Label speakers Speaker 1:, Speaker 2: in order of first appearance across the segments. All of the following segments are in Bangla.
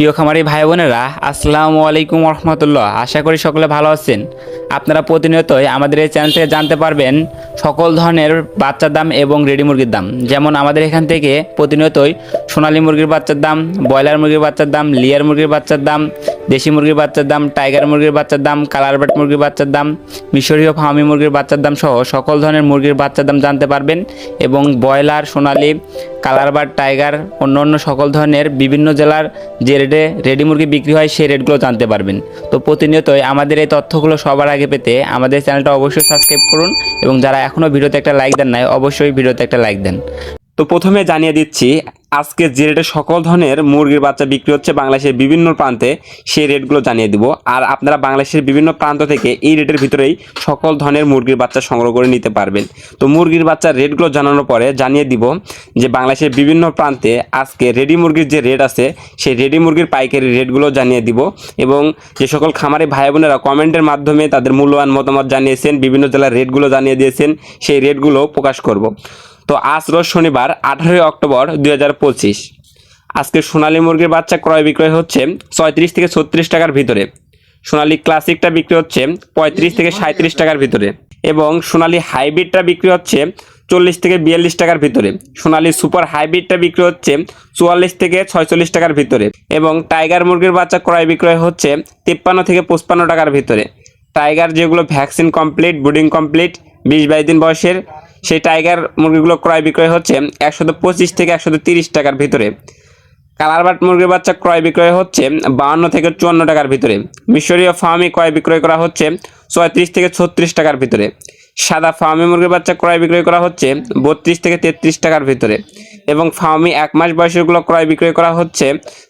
Speaker 1: প্রিয় খামারি ভাই বোনেরা, আসসালামু আলাইকুম রহমতুল্লাহ। আশা করি সকলে ভালো আছেন। আপনারা প্রতিনিয়তই আমাদের এই চ্যানেল থেকে জানতে পারবেন সকল ধরনের বাচ্চার দাম এবং রেডি মুরগির দাম। যেমন আমাদের এখান থেকে প্রতিনিয়তই সোনালী মুরগির বাচ্চার দাম, ব্রয়লার মুরগির বাচ্চার দাম, লিয়ার মুরগির বাচ্চার দাম, দেশি মুরগির বাচ্চার দাম, টাইগার মুরগির বাচ্চার দাম কালারবাট মুরগির বাচ্চার দাম, মিশরীয় ফার্মি মুরগির বাচ্চার দাম সহ সকল ধরনের মুরগির বাচ্চার দাম জানতে পারবেন এবং ব্রয়লার, সোনালী কালারবাট টাইগার অন্য অন্য সকল ধরনের বিভিন্ন জেলার যে রেটে রেডি মুরগি বিক্রি হয়, সেই রেটগুলো জানতে পারবেন। তো প্রতিনিয়তই আমাদের এই তথ্যগুলো সবার আগে পেতে আমাদের চ্যানেলটা অবশ্যই সাবস্ক্রাইব করুন এবং যারা এখনও ভিডিওতে একটা লাইক দেন নাই, অবশ্যই ভিডিওতে একটা লাইক দেন।
Speaker 2: তো প্রথমে জানিয়ে দিচ্ছি আজকে যে রেটে সকল ধরনের মুরগির বাচ্চা বিক্রি হচ্ছে বাংলাদেশের বিভিন্ন প্রান্তে, সেই রেটগুলো জানিয়ে দিব। আর আপনারা বাংলাদেশের বিভিন্ন প্রান্ত থেকে এই রেটের ভিতরেই সকল ধরনের মুরগির বাচ্চা সংগ্রহ করে নিতে পারবেন। তো মুরগির বাচ্চার রেটগুলো জানানোর পরে জানিয়ে দিব যে বাংলাদেশের বিভিন্ন প্রান্তে আজকে রেডি মুরগির যে রেট আছে, সেই রেডি মুরগির পাইকারি রেটগুলো জানিয়ে দিব এবং যে সকল খামারি ভাই বোনেরা কমেন্টের মাধ্যমে তাদের মূল্যবান মতামত জানিয়েছেন, বিভিন্ন জেলার রেটগুলো জানিয়ে দিয়েছেন, সেই রেটগুলো প্রকাশ করব। তো আজ রোজ শনিবার, আঠারোই অক্টোবর দু হাজার পঁচিশ। আজকে সোনালী মুরগির বাচ্চা ক্রয় বিক্রয় হচ্ছে ছয়ত্রিশ থেকে ছত্রিশ টাকার ভিতরে। সোনালী ক্লাসিকটা বিক্রি হচ্ছে পঁয়ত্রিশ থেকে সাঁত্রিশ টাকার ভিতরে এবং সোনালী হাইব্রিডটা বিক্রি হচ্ছে চল্লিশ থেকে বিয়াল্লিশ টাকার ভিতরে। সোনালী সুপার হাইব্রিডটা বিক্রি হচ্ছে চুয়াল্লিশ থেকে ছয়চল্লিশ টাকার ভিতরে এবং টাইগার মুরগির বাচ্চা ক্রয় বিক্রয় হচ্ছে তিপ্পান্ন থেকে পঁচপান্ন টাকার ভিতরে। টাইগার যেগুলো ভ্যাকসিন কমপ্লিট, ব্রিডিং কমপ্লিট, বিশ বাইশ দিন বয়সের সেই টাইগার মুরগিগুলো ক্রয় বিক্রয় হচ্ছে একশত পঁচিশ থেকে একশত তিরিশ টাকার ভিতরে। কালারবাট মুরগির বাচ্চা ক্রয় বিক্রয় হচ্ছে বাহান্ন থেকে চুয়ান্ন টাকার ভিতরে। মিশরীয় ফার্মি ক্রয় বিক্রয় করা হচ্ছে ছয়ত্রিশ থেকে ছত্রিশ টাকার ভিতরে। সাদা ফার্মি মুরগির বাচ্চা ক্রয় বিক্রয় করা হচ্ছে বত্রিশ থেকে তেত্রিশ টাকার ভিতরে। এবং ফার্মি এক মাস বয়সেরগুলো ক্রয় বিক্রয় করা হচ্ছে,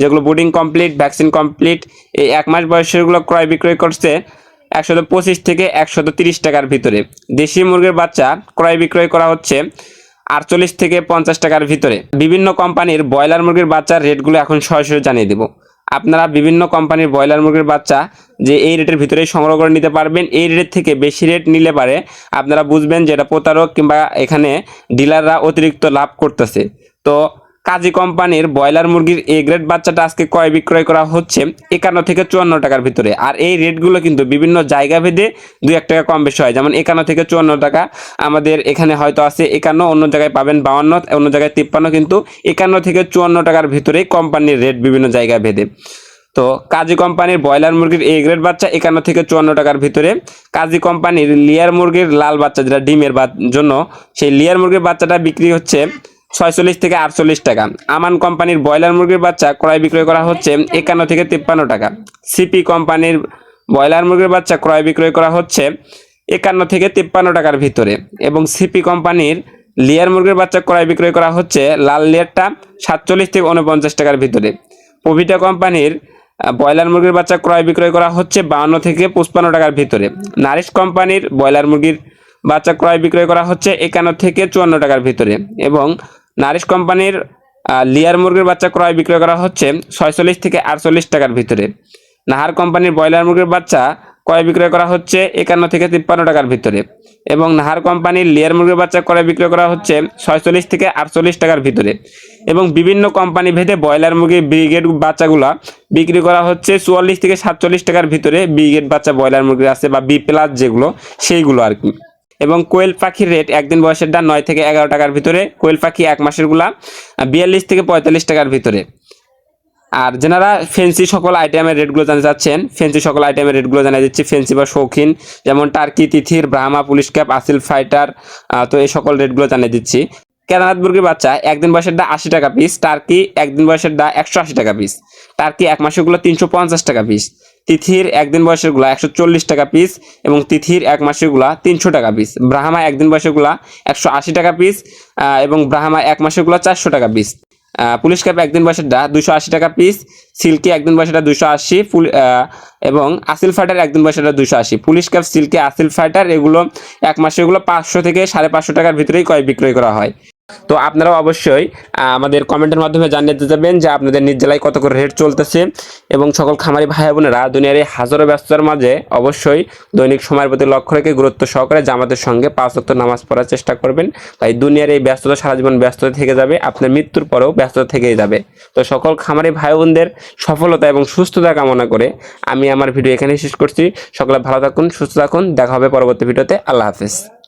Speaker 2: যেগুলো বুডিং কমপ্লিট, ভ্যাকসিন কমপ্লিট, এই এক মাস বয়সেরগুলো ক্রয় বিক্রয় করছে একশত পঁচিশ থেকে একশত তিরিশ টাকার ভিতরে। দেশি মুরগির বাচ্চা ক্রয় বিক্রয় করা হচ্ছে আটচল্লিশ থেকে পঞ্চাশ টাকার ভিতরে। বিভিন্ন কোম্পানির ব্রয়লার মুরগির বাচ্চার রেটগুলো এখন সরাসরি জানিয়ে দেবো। আপনারা বিভিন্ন কোম্পানির ব্রয়লার মুরগির বাচ্চা যে এই রেটের ভিতরেই সংগ্রহ করে নিতে পারবেন। এই রেট থেকে বেশি রেট নিলে পারে আপনারা বুঝবেন যে এটা প্রতারক কিংবা এখানে ডিলাররা অতিরিক্ত লাভ করতেছে। তো কাজী কোম্পানির ব্রয়লার মুরগির এ গ্রেড বাচ্চাটা আজকে ক্রয় বিক্রয় করা হচ্ছে একান্ন থেকে চুয়ান্ন টাকার ভিতরে। আর এই রেটগুলো কিন্তু বিভিন্ন জায়গা ভেদে দুই এক টাকা কম বেশি হয়। যেমন একান্ন থেকে চুয়ান্ন টাকা আমাদের এখানে হয়তো আছে একান্ন, অন্য জায়গায় পাবেন বাউন্ন, অন্য জায়গায় তিপ্পান্ন, কিন্তু একান্ন থেকে চুয়ান্ন টাকার ভিতরেই কোম্পানির রেট বিভিন্ন জায়গা ভেদে। তো কাজী কোম্পানির ব্রয়লার মুরগির এ গ্রেড বাচ্চা একান্ন থেকে চুয়ান্ন টাকার ভিতরে। কাজী কোম্পানির লিয়ার মুরগির লাল বাচ্চা, যেটা ডিমের জন্য সেই লিয়ার মুরগির বাচ্চাটা বিক্রি হচ্ছে ছয়চল্লিশ থেকে আটচল্লিশ টাকা। আমান কোম্পানির ব্রয়লার মুরগির বাচ্চা ক্রয় বিক্রয় করা হচ্ছে একান্ন থেকে তিপ্পান্ন টাকা। সিপি কোম্পানির ব্রয়লার মুরগির বাচ্চা ক্রয় বিক্রয় করা হচ্ছে একান্ন থেকে তিপ্পান্ন টাকার ভিতরে এবং সিপি কোম্পানির লিয়ার মুরগির বাচ্চা ক্রয় বিক্রয় করা হচ্ছে লাল লেয়ারটা সাতচল্লিশ থেকে উনপঞ্চাশ টাকার ভিতরে। পভিটা কোম্পানির ব্রয়লার মুরগির বাচ্চা ক্রয় বিক্রয় করা হচ্ছে বাউন্ন থেকে পঁচপান্ন টাকার ভিতরে। নারিশ কোম্পানির ব্রয়লার মুরগির বাচ্চা ক্রয় বিক্রয় করা হচ্ছে একান্ন থেকে চুয়ান্ন টাকার ভিতরে এবং নারিশ কোম্পানির লিয়ার মুরগির বাচ্চা ক্রয় বিক্রয় করা হচ্ছে ছয়চল্লিশ থেকে আটচল্লিশ টাকার ভিতরে। নাহার কোম্পানির ব্রয়লার মুরগির বাচ্চা ক্রয় বিক্রয় করা হচ্ছে একান্ন থেকে তিপ্পান্ন টাকার ভিতরে এবং নাহার কোম্পানির লেয়ার মুরগির বাচ্চা ক্রয় বিক্রয় করা হচ্ছে ছয়চল্লিশ থেকে আটচল্লিশ টাকার ভিতরে এবং বিভিন্ন কোম্পানি ভেদে ব্রয়লার মুরগির ব্রিগেড বাচ্চাগুলো বিক্রি করা হচ্ছে চুয়াল্লিশ থেকে সাতচল্লিশ টাকার ভিতরে ব্রিগেড বাচ্চা ব্রয়লার মুরগি আছে বা বি প্লাস যেগুলো, সেইগুলো আর কি। এবং কোয়েল পাখির রেট একদিন বয়সের দাম নয় থেকে এগারো টাকার ভিতরে, কোয়েল পাখি এক মাসেরগুলা বিয়াল্লিশ থেকে পঁয়তাল্লিশ টাকার ভিতরে। আর যেনারা ফেন্সি সকল আইটেমের রেটগুলো জানতে চাচ্ছেন ফেন্সি সকল আইটেমের রেটগুলো জানিয়ে দিচ্ছি। ফেন্সি বা শৌখিন, যেমন টার্কি, তিথির, Brahma, police cap, Aseel fighter তো এই সকল রেটগুলো জানিয়ে দিচ্ছি। কেদারনাথ মুরগির বাচ্চা, একদিন বয়সের দা আশি টাকা পিস টার্কি, একদিন বয়সের দা একশো আশি টাকা পিস টার্কি এক মাসেরগুলো তিনশো পঞ্চাশ টাকা পিস তিথির একদিন বয়সেরগুলো একশো চল্লিশ টাকা পিস এবং তিথির এক মাসেরগুলা তিনশো টাকা পিস ব্রাহ্মা একদিন বয়সেরগুলা একশো আশি টাকা পিস এবং ব্রাহ্মা এক মাসেরগুলো চারশো টাকা পিস পুলিশ ক্যাপ একদিন বয়সেরটা দুশো আশি টাকা পিস সিল্কি একদিন বয়সেরটা দুশো আশি এবং আসিল ফাইটার একদিন বয়সেরটা দুশো আশি। Police cap, silkie, Aseel fighter এগুলো এক মাসে এগুলো পাঁচশো থেকে সাড়ে পাঁচশো টাকার ভিতরেই ক্রয় বিক্রয় করা হয়। তো আপনারাও অবশ্যই আমাদের কমেন্টের মাধ্যমে জানিয়ে দিতে যাবেন যে আপনাদের নিজ জেলায় কত করে রেট চলতেছে এবং সকল খামারি ভাই বোনেরা দুনিয়ার এই হাজারো ব্যস্ততার মাঝে অবশ্যই দৈনিক সময়ের প্রতি লক্ষ্য রেখে গুরুত্ব সহকারে জামাতের সঙ্গে পাঁচ ওয়াক্ত নামাজ পড়ার চেষ্টা করবেন। তাই দুনিয়ার এই ব্যস্ততা সারা জীবন ব্যস্ততা থেকে যাবে, আপনার মৃত্যুর পরেও ব্যস্ততা থেকেই যাবে। তো সকল খামারি ভাই বোনদের সফলতা এবং সুস্থতা কামনা করে আমি আমার ভিডিও এখানে শেষ করছি। সকলে ভালো থাকুন, সুস্থ থাকুন, দেখা হবে পরবর্তী ভিডিওতে। আল্লাহ হাফিজ।